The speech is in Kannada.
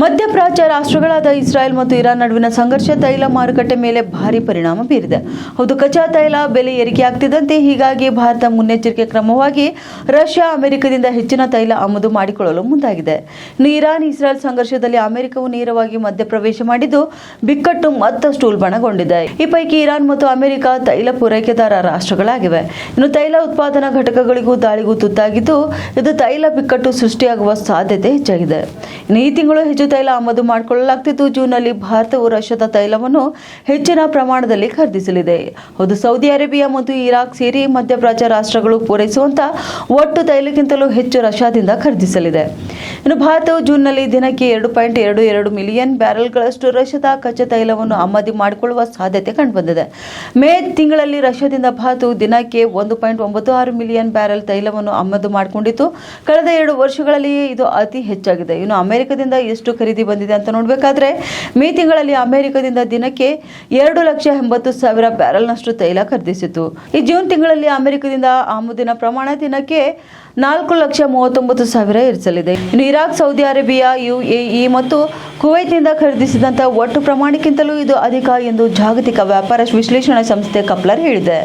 ಮಧ್ಯಪ್ರಾಚ್ಯ ರಾಷ್ಟ್ರಗಳಾದ ಇಸ್ರಾಯೇಲ್ ಮತ್ತು ಇರಾನ್ ನಡುವಿನ ಸಂಘರ್ಷ ತೈಲ ಮಾರುಕಟ್ಟೆ ಮೇಲೆ ಭಾರಿ ಪರಿಣಾಮ ಬೀರಿದೆ. ಹೌದು, ಕಚ್ಚಾ ತೈಲ ಬೆಲೆ ಏರಿಕೆಯಾಗ್ತಿದ್ದಂತೆ ಹೀಗಾಗಿ ಭಾರತ ಮುನ್ನೆಚ್ಚರಿಕೆ ಕ್ರಮವಾಗಿ ರಷ್ಯಾ, ಅಮೆರಿಕದಿಂದ ಹೆಚ್ಚಿನ ತೈಲ ಆಮದು ಮಾಡಿಕೊಳ್ಳಲು ಮುಂದಾಗಿದೆ. ಇನ್ನು ಇರಾನ್, ಇಸ್ರಾಯೇಲ್ ಸಂಘರ್ಷದಲ್ಲಿ ಅಮೆರಿಕವು ನೇರವಾಗಿ ಮಧ್ಯಪ್ರವೇಶ ಮಾಡಿದ್ದು ಬಿಕ್ಕಟ್ಟು ಮತ್ತಷ್ಟು ಉಲ್ಬಣಗೊಂಡಿದೆ. ಈ ಪೈಕಿ ಇರಾನ್ ಮತ್ತು ಅಮೆರಿಕ ತೈಲ ಪೂರೈಕೆದಾರ ರಾಷ್ಟ್ರಗಳಾಗಿವೆ. ಇನ್ನು ತೈಲ ಉತ್ಪಾದನಾ ಘಟಕಗಳಿಗೂ ದಾಳಿಗೂ ತುತ್ತಾಗಿದ್ದು ಇದು ತೈಲ ಬಿಕ್ಕಟ್ಟು ಸೃಷ್ಟಿಯಾಗುವ ಸಾಧ್ಯತೆ ಹೆಚ್ಚಾಗಿದೆ. ಈ ತಿಂಗಳು ಹೆಚ್ಚು ತೈಲ ಆಮದು ಮಾಡಿಕೊಳ್ಳಲಾಗ್ತಿದ್ದು ಜೂನ್ನಲ್ಲಿ ಭಾರತವು ರಷ್ಯಾದ ತೈಲವನ್ನು ಹೆಚ್ಚಿನ ಪ್ರಮಾಣದಲ್ಲಿ ಖರೀದಿಸಲಿದೆ. ಹೌದು, ಸೌದಿ ಅರೇಬಿಯಾ ಮತ್ತು ಇರಾಕ್ ಸೇರಿ ಮಧ್ಯಪ್ರಾಚ್ಯ ರಾಷ್ಟ್ರಗಳು ಪೂರೈಸುವಂತಹ ಒಟ್ಟು ತೈಲಕ್ಕಿಂತಲೂ ಹೆಚ್ಚು ರಷ್ಯಾದಿಂದ ಖರೀದಿಸಲಿದೆ. ಇನ್ನು ಭಾರತವು ಜೂನ್ನಲ್ಲಿ ದಿನಕ್ಕೆ ಎರಡು ಪಾಯಿಂಟ್ ಎರಡು ಎರಡು ಮಿಲಿಯನ್ ಬ್ಯಾರೆಲ್ಗಳಷ್ಟು ರಷ್ಯಾದ ಕಚ್ಚಾ ತೈಲವನ್ನು ಆಮದು ಮಾಡಿಕೊಳ್ಳುವ ಸಾಧ್ಯತೆ ಕಂಡುಬಂದಿದೆ. ಮೇ ತಿಂಗಳಲ್ಲಿ ರಷ್ಯಾದಿಂದ ಭಾರತವು ದಿನಕ್ಕೆ ಒಂದು ಪಾಯಿಂಟ್ ಒಂಬತ್ತು ಆರು ಮಿಲಿಯನ್ ಬ್ಯಾರೆಲ್ ತೈಲವನ್ನು ಆಮದು ಮಾಡಿಕೊಂಡಿತ್ತು. ಕಳೆದ ಎರಡು ವರ್ಷಗಳಲ್ಲಿಯೇ ಇದು ಅತಿ ಹೆಚ್ಚಾಗಿದೆ. ಇನ್ನು ಅಮೆರಿಕದಿಂದ ಎಷ್ಟು ಖರೀದಿ ಬಂದಿದೆ ಅಂತ ನೋಡಬೇಕಾದ್ರೆ, ಮೇ ತಿಂಗಳಲ್ಲಿ ಅಮೆರಿಕದಿಂದ ದಿನಕ್ಕೆ ಎರಡು ಲಕ್ಷ ಎಂಬತ್ತು ಸಾವಿರ ಬ್ಯಾರಲ್ನಷ್ಟು ತೈಲ ಖರೀದಿಸಿತು ಈ ಜೂನ್ ತಿಂಗಳಲ್ಲಿ ಅಮೆರಿಕದಿಂದ ಆಮದಿನ ಪ್ರಮಾಣ ದಿನಕ್ಕೆ ನಾಲ್ಕು ಲಕ್ಷ ಮೂವತ್ತೊಂಬತ್ತು ಸಾವಿರ ಇರಿಸಲಿದೆ ಇನ್ನು ಇರಾಕ್, ಸೌದಿ ಅರೇಬಿಯಾ, ಯುಎಇ ಮತ್ತು ಕುವೈತ್ನಿಂದ ಖರೀದಿಸಿದಂಥ ಒಟ್ಟು ಪ್ರಮಾಣಕ್ಕಿಂತಲೂ ಇದು ಅಧಿಕ ಎಂದು ಜಾಗತಿಕ ವ್ಯಾಪಾರ ವಿಶ್ಲೇಷಣಾ ಸಂಸ್ಥೆ ಕಪ್ಲರ್ ಹೇಳಿದೆ.